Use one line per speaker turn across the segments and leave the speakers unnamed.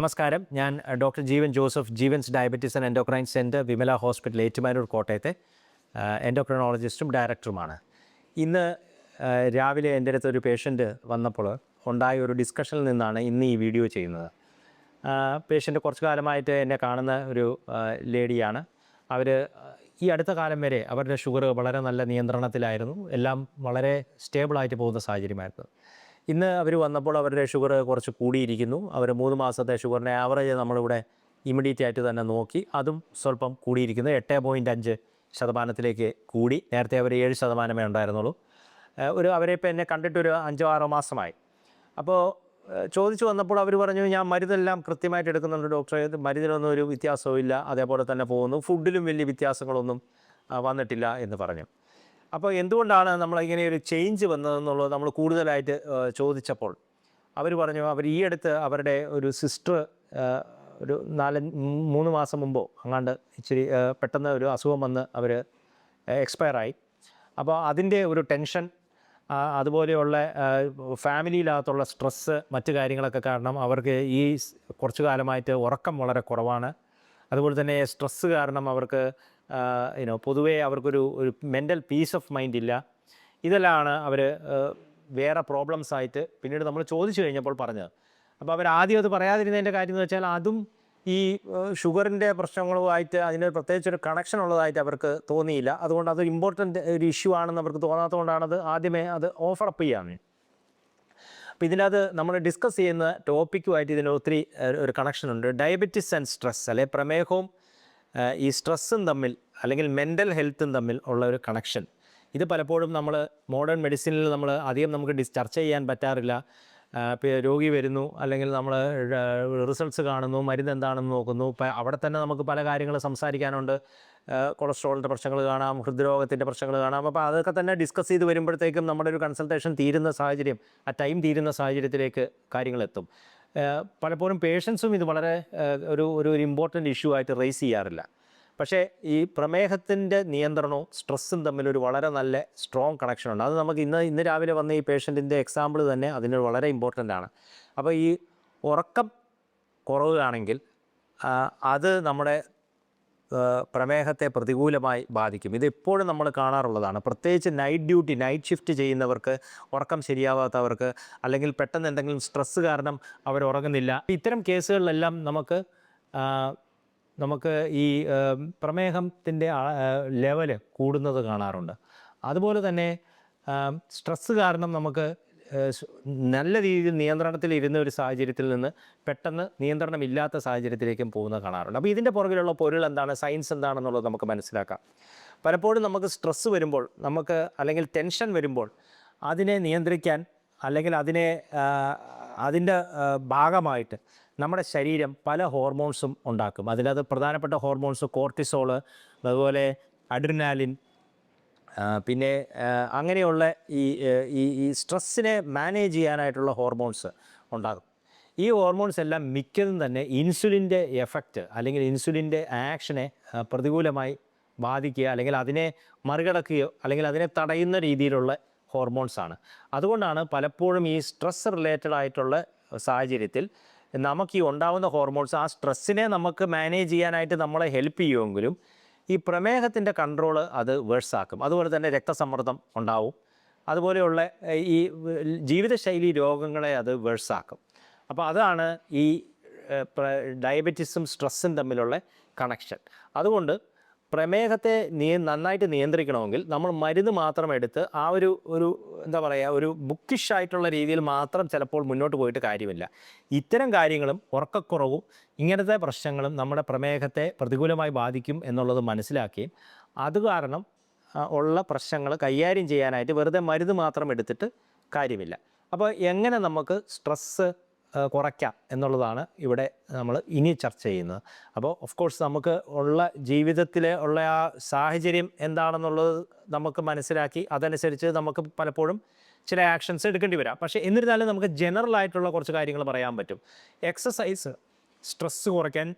നമസ്കാരം. ഞാൻ doctor Jeevan Joseph Jeevan's diabetes and endocrine centre Vimala hospital Ettumanoor കോട്ടയത്തെ എൻഡോക്രൈനോളജിസ്റ്റും ഡയറക്ടറുമാണ് ഇന്ന് രാവിലെ എന്റെ അടുത്ത് ഒരു പേഷ്യന്റ് വന്നപ്പോൾ ഉണ്ടായ ഒരു ഡിസ്കഷനിൽ നിന്നാണ് ഇന്ന് ഈ വീഡിയോ ചെയ്യുന്നത്. പേഷ്യന്റ് കുറച്ചു കാലമായിട്ട് എന്നെ കാണുന്ന ഒരു ലേഡിയാണ്. അവർ ഈ അടുത്ത കാലം വരെ അവരുടെ ഷുഗർ വളരെ നല്ല നിയന്ത്രണത്തിലായിരുന്നു. എല്ലാം വളരെ സ്റ്റേബിളായിട്ട് പോകുന്ന സാഹചര്യമായിരുന്നു. ഇന്ന് അവർ വന്നപ്പോൾ അവരുടെ ഷുഗർ കുറച്ച് കൂടിയിരിക്കുന്നു. അവർ മൂന്ന് മാസത്തെ ഷുഗറിന്റെ ആവറേജ് നമ്മളിവിടെ ഇമ്മീഡിയറ്റ് ആയിട്ട് തന്നെ നോക്കി അതും സ്വല്പം കൂടിയിരിക്കുന്നു. എട്ട് പോയിന്റ് അഞ്ച് ശതമാനത്തിലേക്ക് കൂടി. നേരത്തെ അവർ ഏഴ് ശതമാനമേ ഉണ്ടായിരുന്നുള്ളൂ. ഒരു അവരെ ഇപ്പം എന്നെ കണ്ടിട്ടൊരു അഞ്ചോ ആറോ മാസമായി. അപ്പോൾ ചോദിച്ചു വന്നപ്പോൾ അവർ പറഞ്ഞു ഞാൻ മരുന്നെല്ലാം കൃത്യമായിട്ട് എടുക്കുന്നുണ്ട് ഡോക്ടറെ. മരുന്നിനൊന്നും ഒരു വ്യത്യാസവും ഇല്ല. അതേപോലെ തന്നെ പോകുന്നു. ഫുഡിലും വലിയ വ്യത്യാസങ്ങളൊന്നും വന്നിട്ടില്ല എന്ന് പറഞ്ഞു. അപ്പോൾ എന്തുകൊണ്ടാണ് നമ്മൾ ഇങ്ങനെ ഒരു ചേഞ്ച് വന്നതെന്നുള്ളത് നമ്മൾ കൂടുതലായിട്ട് ചോദിച്ചപ്പോൾ അവർ പറഞ്ഞു അവർ ഈ അടുത്ത് അവരുടെ ഒരു സിസ്റ്റർ ഒരു നാല് മൂന്ന് മാസം മുമ്പോ അങ്ങാണ്ട് ഇച്ചിരി പെട്ടെന്ന് ഒരു അസുഖം വന്ന് അവർ എക്സ്പയറായി അപ്പോൾ അതിന്റെ ഒരു ടെൻഷൻ അതുപോലെയുള്ള ഫാമിലിയിലകത്തുള്ള സ്ട്രെസ്സ് മറ്റു കാര്യങ്ങളൊക്കെ കാരണം അവർക്ക് ഈ കുറച്ചു കാലമായിട്ട് ഉറക്കം വളരെ കുറവാണ്. അതുപോലെ തന്നെ സ്ട്രെസ്സ് കാരണം അവർക്ക് യുനോ പൊതുവേ അവർക്കൊരു ഒരു മെന്റൽ പീസ് ഓഫ് മൈൻഡ് ഇല്ല. ഇതെല്ലാമാണ് അവർ വേറെ പ്രോബ്ലംസ് ആയിട്ട് പിന്നീട് നമ്മൾ ചോദിച്ചു കഴിഞ്ഞപ്പോൾ പറഞ്ഞത്. അപ്പോൾ അവർ ആദ്യം അത് പറയാതിരുന്നതിന്റെ കാര്യം എന്ന് വെച്ചാൽ അതും ഈ ഷുഗറിന്റെ പ്രശ്നങ്ങളുമായിട്ട് അതിന് പ്രത്യേകിച്ച് ഒരു കണക്ഷൻ ഉള്ളതായിട്ട് അവർക്ക് തോന്നിയില്ല. അതുകൊണ്ട് അത് ഇമ്പോർട്ടന്റ് ഒരു ഇഷ്യൂ ആണെന്ന് അവർക്ക് തോന്നാത്തതുകൊണ്ടാണ് അത് ആദ്യമേ അത് ഓഫർ അപ്പ് ചെയ്യാൻ അപ്പോൾ ഇതിനകത്ത് നമ്മൾ ഡിസ്കസ് ചെയ്യുന്ന ടോപ്പിക്കുമായിട്ട് ഇതിന് ഒത്തിരി ഒരു കണക്ഷൻ ഉണ്ട്. ഡയബറ്റിസ് ആൻഡ് സ്ട്രെസ് അല്ലെ? പ്രമേഹവും ഈ സ്ട്രെസ്സും തമ്മിൽ അല്ലെങ്കിൽ മെന്റൽ ഹെൽത്തും തമ്മിൽ ഉള്ള ഒരു കണക്ഷൻ ഇത് പലപ്പോഴും നമ്മൾ മോഡേൺ മെഡിസിനിൽ നമ്മൾ അധികം നമുക്ക് ഡിസ് ചർച്ച ചെയ്യാൻ പറ്റാറില്ല. രോഗി വരുന്നു അല്ലെങ്കിൽ നമ്മൾ റിസൾട്ട്സ് കാണുന്നു മരുന്ന് എന്താണെന്ന് നോക്കുന്നു. അവിടെ തന്നെ നമുക്ക് പല കാര്യങ്ങൾ സംസാരിക്കാനുണ്ട്. കൊളസ്ട്രോളിന്റെ പ്രശ്നങ്ങൾ കാണാം ഹൃദ്രോഗത്തിന്റെ പ്രശ്നങ്ങൾ കാണാം. അപ്പോൾ അതൊക്കെ തന്നെ ഡിസ്കസ് ചെയ്ത് വരുമ്പോഴത്തേക്കും നമ്മുടെ ഒരു കൺസൾട്ടേഷൻ തീരുന്ന സാഹചര്യം ആ ടൈം തീരുന്ന സാഹചര്യത്തിലേക്ക് കാര്യങ്ങളെത്തും. ഏഹ് പലപ്പോഴും പേഷ്യൻസും ഇത് വളരെ ഒരു ഒരു ഇമ്പോർട്ടന്റ് ഇഷ്യൂ ആയിട്ട് റേസ് ചെയ്യാറില്ല. പക്ഷേ ഈ പ്രമേഹത്തിന്റെ നിയന്ത്രണവും സ്ട്രെസ്സും ഒരു വളരെ നല്ല സ്ട്രോങ് കണക്ഷനുണ്ട് അത് നമുക്ക് ഇന്ന് ഇന്ന് രാവിലെ വന്ന ഈ പേഷ്യന്റിന്റെ എക്സാമ്പിൾ തന്നെ അതിന് വളരെ ഇമ്പോർട്ടന്റ് ആണ്. അപ്പോൾ ഈ ഉറക്കം കുറവുകയാണെങ്കിൽ അത് നമ്മുടെ പ്രമേഹത്തെ പ്രതികൂലമായി ബാധിക്കും. ഇത് എപ്പോഴും നമ്മൾ കാണാറുള്ളതാണ്. പ്രത്യേകിച്ച് നൈറ്റ് ഡ്യൂട്ടി നൈറ്റ് ഷിഫ്റ്റ് ചെയ്യുന്നവർക്ക് ഉറക്കം ശരിയാവാത്തവർക്ക് അല്ലെങ്കിൽ പെട്ടെന്ന് എന്തെങ്കിലും സ്ട്രെസ്സ് കാരണം അവർ ഉറങ്ങുന്നില്ല. ഇത്തരം കേസുകളിലെല്ലാം നമുക്ക് നമുക്ക് ഈ പ്രമേഹത്തിന്റെ ലെവൽ കൂടുന്നത് കാണാറുണ്ട്. അതുപോലെ തന്നെ സ്ട്രെസ്സ് കാരണം നമുക്ക് നല്ല രീതിയിൽ നിയന്ത്രണത്തിൽ ഇരുന്ന ഒരു സാഹചര്യത്തിൽ നിന്ന് പെട്ടെന്ന് നിയന്ത്രണമില്ലാത്ത സാഹചര്യത്തിലേക്കും പോകുന്നത് കാണാറുണ്ട്. അപ്പോൾ ഇതിന്റെ പുറകിലുള്ള പൊരുൾ എന്താണ്? സയൻസ് എന്താണെന്നുള്ളത് നമുക്ക് മനസ്സിലാക്കാം. പലപ്പോഴും നമുക്ക് സ്ട്രെസ്സ് വരുമ്പോൾ നമുക്ക് അല്ലെങ്കിൽ ടെൻഷൻ വരുമ്പോൾ അതിനെ നിയന്ത്രിക്കാൻ അല്ലെങ്കിൽ അതിനെ അതിന്റെ ഭാഗമായിട്ട് നമ്മുടെ ശരീരം പല ഹോർമോൺസും ഉണ്ടാക്കും. അതിലത് പ്രധാനപ്പെട്ട ഹോർമോൺസ് കോർട്ടിസോൾ അതുപോലെ അഡ്രിനാലിൻ പിന്നെ അങ്ങനെയുള്ള ഈ ഈ ഈ സ്ട്രെസ്സിനെ മാനേജ് ചെയ്യാനായിട്ടുള്ള ഹോർമോൺസ് ഉണ്ടാകും. ഈ ഹോർമോൺസ് എല്ലാം മിക്കതും തന്നെ ഇൻസുലിന്റെ എഫക്റ്റ് അല്ലെങ്കിൽ ഇൻസുലിന്റെ ആക്ഷനെ പ്രതികൂലമായി ബാധിക്കുക അല്ലെങ്കിൽ അതിനെ മറികടക്കുകയോ അല്ലെങ്കിൽ അതിനെ തടയുന്ന രീതിയിലുള്ള ഹോർമോൺസാണ് അതുകൊണ്ടാണ് പലപ്പോഴും ഈ സ്ട്രെസ് റിലേറ്റഡ് ആയിട്ടുള്ള സാഹചര്യത്തിൽ നമുക്ക് ഈ ഉണ്ടാവുന്ന ഹോർമോൺസ് ആ സ്ട്രെസ്സിനെ നമുക്ക് മാനേജ് ചെയ്യാനായിട്ട് നമ്മളെ ഹെൽപ്പ് ചെയ്യുമെങ്കിലും ഈ പ്രമേഹത്തിന്റെ കൺട്രോൾ അത് വേഴ്സാക്കും അതുപോലെ തന്നെ രക്തസമ്മർദ്ദം ഉണ്ടാവും. അതുപോലെയുള്ള ഈ ജീവിതശൈലി രോഗങ്ങളെ അത് വേഴ്സാക്കും അപ്പോൾ അതാണ് ഈ ഡയബറ്റിസും സ്ട്രെസ്സും തമ്മിലുള്ള കണക്ഷൻ അതുകൊണ്ട് പ്രമേഹത്തെ നിയ നന്നായിട്ട് നിയന്ത്രിക്കണമെങ്കിൽ നമ്മൾ മരുന്ന് മാത്രം എടുത്ത് ആ ഒരു ഒരു എന്താ പറയുക ഒരു ബുക്കിഷ് ആയിട്ടുള്ള രീതിയിൽ മാത്രം ചിലപ്പോൾ മുന്നോട്ട് പോയിട്ട് കാര്യമില്ല. ഇത്തരം കാര്യങ്ങളും ഉറക്കക്കുറവും ഇങ്ങനത്തെ പ്രശ്നങ്ങളും നമ്മുടെ പ്രമേഹത്തെ പ്രതികൂലമായി ബാധിക്കും എന്നുള്ളത് മനസ്സിലാക്കുകയും അത് കാരണം ഉള്ള പ്രശ്നങ്ങൾ കൈകാര്യം ചെയ്യാനായിട്ട് വെറുതെ മരുന്ന് മാത്രം എടുത്തിട്ട് കാര്യമില്ല. അപ്പോൾ എങ്ങനെ നമുക്ക് സ്ട്രെസ്സ് കുറയ്ക്കാം എന്നുള്ളതാണ് ഇവിടെ നമ്മൾ ഇനി ചർച്ച ചെയ്യുന്നത്. അപ്പോൾ ഓഫ് കോഴ്സ് നമുക്ക് ഉള്ള ജീവിതത്തിലെ ഉള്ള ആ സാഹചര്യം എന്താണെന്നുള്ളത് നമുക്ക് മനസ്സിലാക്കി അതനുസരിച്ച് നമുക്ക് പലപ്പോഴും ചില ആക്ഷൻസ് എടുക്കേണ്ടി വരാം. പക്ഷേ എന്നിരുന്നാലും നമുക്ക് ജനറൽ ആയിട്ടുള്ള കുറച്ച് കാര്യങ്ങൾ പറയാൻ പറ്റും. എക്സസൈസ് സ്ട്രെസ്സ് കുറയ്ക്കാൻ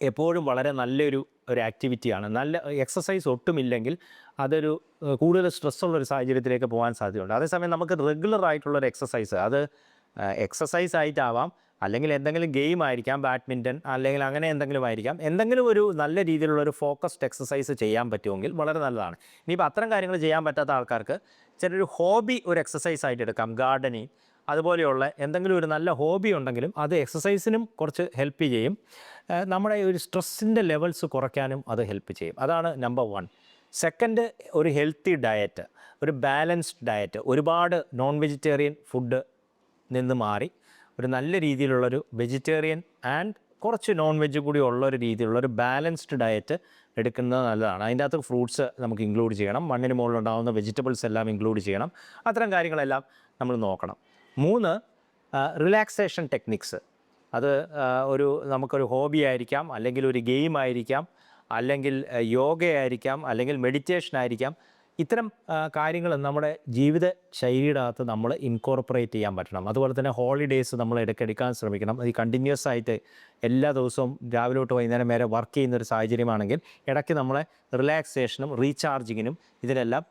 എപ്പോഴും വളരെ നല്ലൊരു ഒരു ആക്ടിവിറ്റിയാണ് നല്ല എക്സസൈസ് ഒട്ടുമില്ലെങ്കിൽ അതൊരു കൂടുതൽ സ്ട്രെസ്സുള്ള ഒരു സാഹചര്യത്തിലേക്ക് പോകാൻ സാധ്യതയുണ്ട്. അതേസമയം നമുക്ക് റെഗുലർ ആയിട്ടുള്ളൊരു എക്സസൈസ് അത് എക്സസൈസ് ആയിട്ടാവാം. അല്ലെങ്കിൽ എന്തെങ്കിലും ഗെയിം ആയിരിക്കാം ബാഡ്മിന്റൺ അല്ലെങ്കിൽ അങ്ങനെ എന്തെങ്കിലും ആയിരിക്കാം. എന്തെങ്കിലും ഒരു നല്ല രീതിയിലുള്ള ഒരു ഫോക്കസ്ഡ് എക്സസൈസ് ചെയ്യാൻ പറ്റുമെങ്കിൽ വളരെ നല്ലതാണ്. ഇനിയിപ്പോൾ അത്തരം കാര്യങ്ങൾ ചെയ്യാൻ പറ്റാത്ത ആൾക്കാർക്ക് ചെറിയൊരു ഹോബി ഒരു എക്സസൈസ് ആയിട്ട് എടുക്കാം. ഗാർഡനിങ് അതുപോലെയുള്ള എന്തെങ്കിലും ഒരു നല്ല ഹോബി ഉണ്ടെങ്കിലും അത് എക്സസൈസിനും കുറച്ച് ഹെൽപ്പ് ചെയ്യും. നമ്മുടെ ഒരു സ്ട്രെസ്സിന്റെ ലെവൽസ് കുറയ്ക്കാനും അത് ഹെൽപ്പ് ചെയ്യും. അതാണ് നമ്പർ വൺ സെക്കൻഡ് ഒരു ഹെൽത്തി ഡയറ്റ് ഒരു ബാലൻസ്ഡ് ഡയറ്റ് ഒരുപാട് നോൺ വെജിറ്റേറിയൻ ഫുഡ് നിന്ന് മാറി. ഒരു നല്ല രീതിയിലുള്ളൊരു വെജിറ്റേറിയൻ ആൻഡ് കുറച്ച് നോൺ വെജ് കൂടി ഉള്ള ഒരു രീതിയിലുള്ള ഒരു ബാലൻസ്ഡ് ഡയറ്റ് എടുക്കുന്നത് നല്ലതാണ്. അതിന്റെ അകത്ത് ഫ്രൂട്ട്സ് നമുക്ക് ഇൻക്ലൂഡ് ചെയ്യണം. മണ്ണിന് മുകളിലുണ്ടാകുന്ന വെജിറ്റബിൾസ് എല്ലാം ഇൻക്ലൂഡ് ചെയ്യണം. അത്തരം കാര്യങ്ങളെല്ലാം നമ്മൾ നോക്കണം. മൂന്ന് റിലാക്സേഷൻ ടെക്നിക്സ് അത് ഒരു നമുക്കൊരു ഹോബി ആയിരിക്കാം അല്ലെങ്കിൽ ഒരു ഗെയിം ആയിരിക്കാം അല്ലെങ്കിൽ യോഗയായിരിക്കാം അല്ലെങ്കിൽ മെഡിറ്റേഷൻ ആയിരിക്കാം. ഇത്തരം കാര്യങ്ങൾ നമ്മുടെ ജീവിത ശൈലിയുടെ അകത്ത് നമ്മൾ ഇൻകോർപ്പറേറ്റ് ചെയ്യാൻ പറ്റണം. അതുപോലെ തന്നെ ഹോളിഡേയ്സ് നമ്മൾ ഇടയ്ക്കെടുക്കാൻ ശ്രമിക്കണം. ഈ കണ്ടിന്യൂസ് ആയിട്ട് എല്ലാ ദിവസവും രാവിലെ തൊട്ട് വൈകുന്നേരം വരെ വർക്ക് ചെയ്യുന്ന ഒരു സാഹചര്യമാണെങ്കിൽ ഇടയ്ക്ക് നമ്മളെ റിലാക്സേഷനും റീചാർജിങ്ങിനും ഇതിനെല്ലാം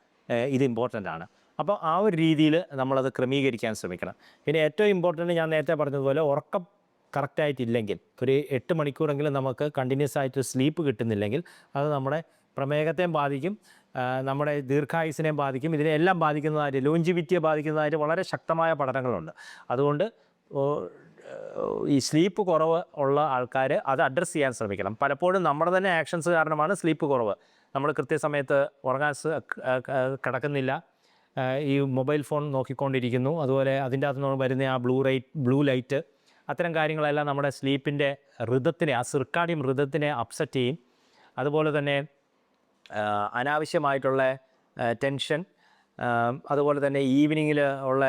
ഇത് ഇമ്പോർട്ടന്റ് ആണ്. അപ്പോൾ ആ ഒരു രീതിയിൽ നമ്മളത് ക്രമീകരിക്കാൻ ശ്രമിക്കണം. പിന്നെ ഏറ്റവും ഇമ്പോർട്ടന്റ് ഞാൻ നേരത്തെ പറഞ്ഞതുപോലെ ഉറക്കം കറക്റ്റായിട്ടില്ലെങ്കിൽ ഒരു എട്ട് മണിക്കൂറെങ്കിലും നമുക്ക് കണ്ടിന്യൂസ് ആയിട്ട് സ്ലീപ്പ് കിട്ടുന്നില്ലെങ്കിൽ അത് നമ്മുടെ പ്രമേഹത്തെയും ബാധിക്കും നമ്മുടെ ദീർഘായുസിനെയും ബാധിക്കും ഇതിനെല്ലാം ബാധിക്കുന്നതായിട്ട് ലോഞ്ചിവിറ്റിയെ ബാധിക്കുന്നതായിട്ട് വളരെ ശക്തമായ പഠനങ്ങളുണ്ട്. അതുകൊണ്ട് ഈ സ്ലീപ്പ് കുറവ് ഉള്ള ആൾക്കാർ അത് അഡ്രസ്സ് ചെയ്യാൻ ശ്രമിക്കണം. പലപ്പോഴും നമ്മുടെ തന്നെ ആക്ഷൻസ് കാരണമാണ് സ്ലീപ്പ് കുറവ്. നമ്മൾ കൃത്യസമയത്ത് ഉറങ്ങാൻ കിടക്കുന്നില്ല. ഈ മൊബൈൽ ഫോൺ നോക്കിക്കൊണ്ടിരിക്കുന്നു. അതുപോലെ അതിന്റെ അകത്ത് നിന്ന് വരുന്ന ആ ബ്ലൂ റൈറ്റ് ബ്ലൂ ലൈറ്റ് അത്തരം കാര്യങ്ങളെല്ലാം നമ്മുടെ സ്ലീപ്പിന്റെ ഋതത്തിനെ ആ സിർക്കാഡിയം ഋതത്തിനെ അപ്സെറ്റ് ചെയ്യും. അതുപോലെ തന്നെ അനാവശ്യമായിട്ടുള്ള ടെൻഷൻ അതുപോലെ തന്നെ ഈവനിങ്ങിൽ ഉള്ള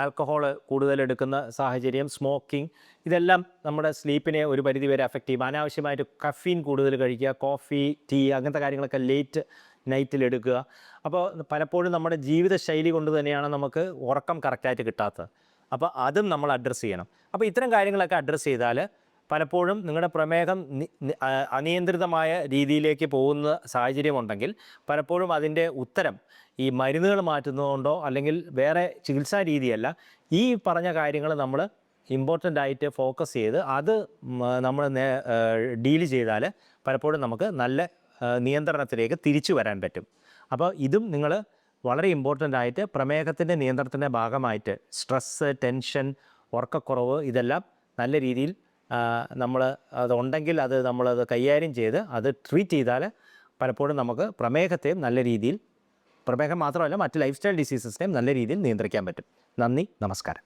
ആൽക്കഹോൾ കൂടുതൽ എടുക്കുന്ന സാഹചര്യം സ്മോക്കിംഗ് ഇതെല്ലാം നമ്മുടെ സ്ലീപ്പിനെ ഒരു പരിധി വരെ അഫക്റ്റ് ചെയ്യും. അനാവശ്യമായിട്ട് കഫീൻ കൂടുതൽ കഴിക്കുക കോഫി ടീ അങ്ങനത്തെ കാര്യങ്ങളൊക്കെ ലേറ്റ് നൈറ്റിൽ എടുക്കുക. അപ്പോൾ പലപ്പോഴും നമ്മുടെ ജീവിതശൈലി കൊണ്ട് തന്നെയാണ് നമുക്ക് ഉറക്കം കറക്റ്റായിട്ട് കിട്ടാത്തത്. അപ്പോൾ അതും നമ്മൾ അഡ്രസ്സ് ചെയ്യണം. അപ്പോൾ ഇത്തരം കാര്യങ്ങളൊക്കെ അഡ്രസ്സ് ചെയ്താൽ പലപ്പോഴും നിങ്ങളുടെ പ്രമേഹം അനിയന്ത്രിതമായ രീതിയിലേക്ക് പോകുന്ന സാഹചര്യമുണ്ടെങ്കിൽ പലപ്പോഴും അതിന്റെ ഉത്തരം ഈ മരുന്നുകൾ മാറ്റുന്നതുകൊണ്ടോ അല്ലെങ്കിൽ വേറെ ചികിത്സാ രീതിയല്ല. ഈ പറഞ്ഞ കാര്യങ്ങൾ നമ്മൾ ഇമ്പോർട്ടന്റ് ആയിട്ട് ഫോക്കസ് ചെയ്ത് അത് നമ്മൾ ഡീൽ ചെയ്താൽ പലപ്പോഴും നമുക്ക് നല്ല നിയന്ത്രണത്തിലേക്ക് തിരിച്ചു വരാൻ പറ്റും. അപ്പോൾ ഇതും നിങ്ങൾ വളരെ ഇമ്പോർട്ടന്റ് ആയിട്ട് പ്രമേഹത്തിന്റെ നിയന്ത്രണത്തിന്റെ ഭാഗമായിട്ട് സ്ട്രെസ്സ് ടെൻഷൻ ഉറക്കക്കുറവ് ഇതെല്ലാം നല്ല രീതിയിൽ നമ്മൾ അതുണ്ടെങ്കിൽ അത് നമ്മളത് കൈകാര്യം ചെയ്ത് അത് ട്രീറ്റ് ചെയ്താൽ പലപ്പോഴും നമുക്ക് പ്രമേഹത്തെയും നല്ല രീതിയിൽ പ്രമേഹം മാത്രമല്ല മറ്റ് ലൈഫ് സ്റ്റൈൽ ഡിസീസസിനെയും നല്ല രീതിയിൽ നിയന്ത്രിക്കാൻ പറ്റും. നന്ദി നമസ്കാരം.